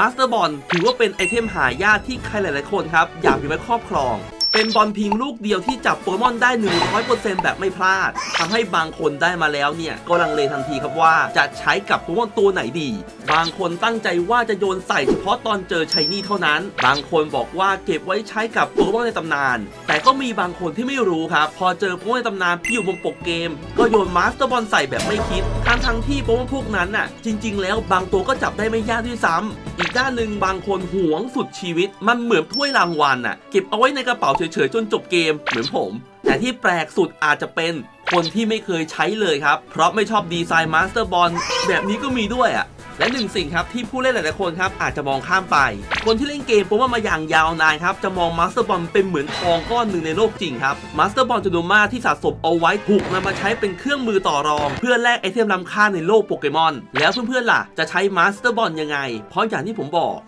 มาสเตอร์บอลถือว่าเป็นไอเทมหายากที่ใครหลาย ๆ คนครับอยากมีไว้ครอบครอง เป็นบอลพิงลูกเดียวที่จับโปเกมอนได้ 100%แบบไม่พลาดทำให้บางคนได้มาแล้วเนี่ย ก็ลังเลทันทีครับว่าจะใช้กับโปเกมอนตัวไหนดี บางคนตั้งใจว่าจะโยนใส่เฉพาะตอนเจอชัยนี่เท่านั้น บางคนบอกว่าเก็บไว้ใช้กับโปเกมอนในตำนาน แต่ก็มีบางคนที่ไม่รู้ครับ พอเจอโปเกมอนในตำนานที่อยู่บนปกเกม ก็โยนมาสเตอร์บอลใส่แบบไม่คิด ทั้งทั้งที่โปเกมอนพวกนั้นน่ะ จริง ๆ แล้วบางตัวก็จับได้ไม่ยากด้วยซ้ำอีกด้านหนึ่งบางคนหวงสุดชีวิต มันเหมือนถ้วยรางวัลน่ะ เก็บเอาไว้ในกระเป๋าเฉฉยๆจนจบเกมเหมือนผม แต่ที่แปลกสุดอาจจะเป็นคนที่ไม่เคยใช้เลยครับ เพราะไม่ชอบดีไซน์มาสเตอร์บอลแบบนี้ก็มีด้วยอะและหนึ่งสิ่งครับที่ผู้เล่นหลายๆคนครับอาจจะมองข้ามไป คนที่เล่นเกมโปเกมอนมาอย่างยาวนานครับจะมองมาสเตอร์บอลเป็นเหมือนทองก้อนหนึ่งในโลกจริงครับมาสเตอร์บอลจูโนมาที่สะสมเอาไว้ถูกนำมาใช้เป็นเครื่องมือต่อรอง เพื่อแลกไอเทมล้ำค่าในโลกโปเกมอน แล้วเพื่อนๆล่ะจะใช้มาสเตอร์บอลยังไง เพราะอย่างที่ผมบอก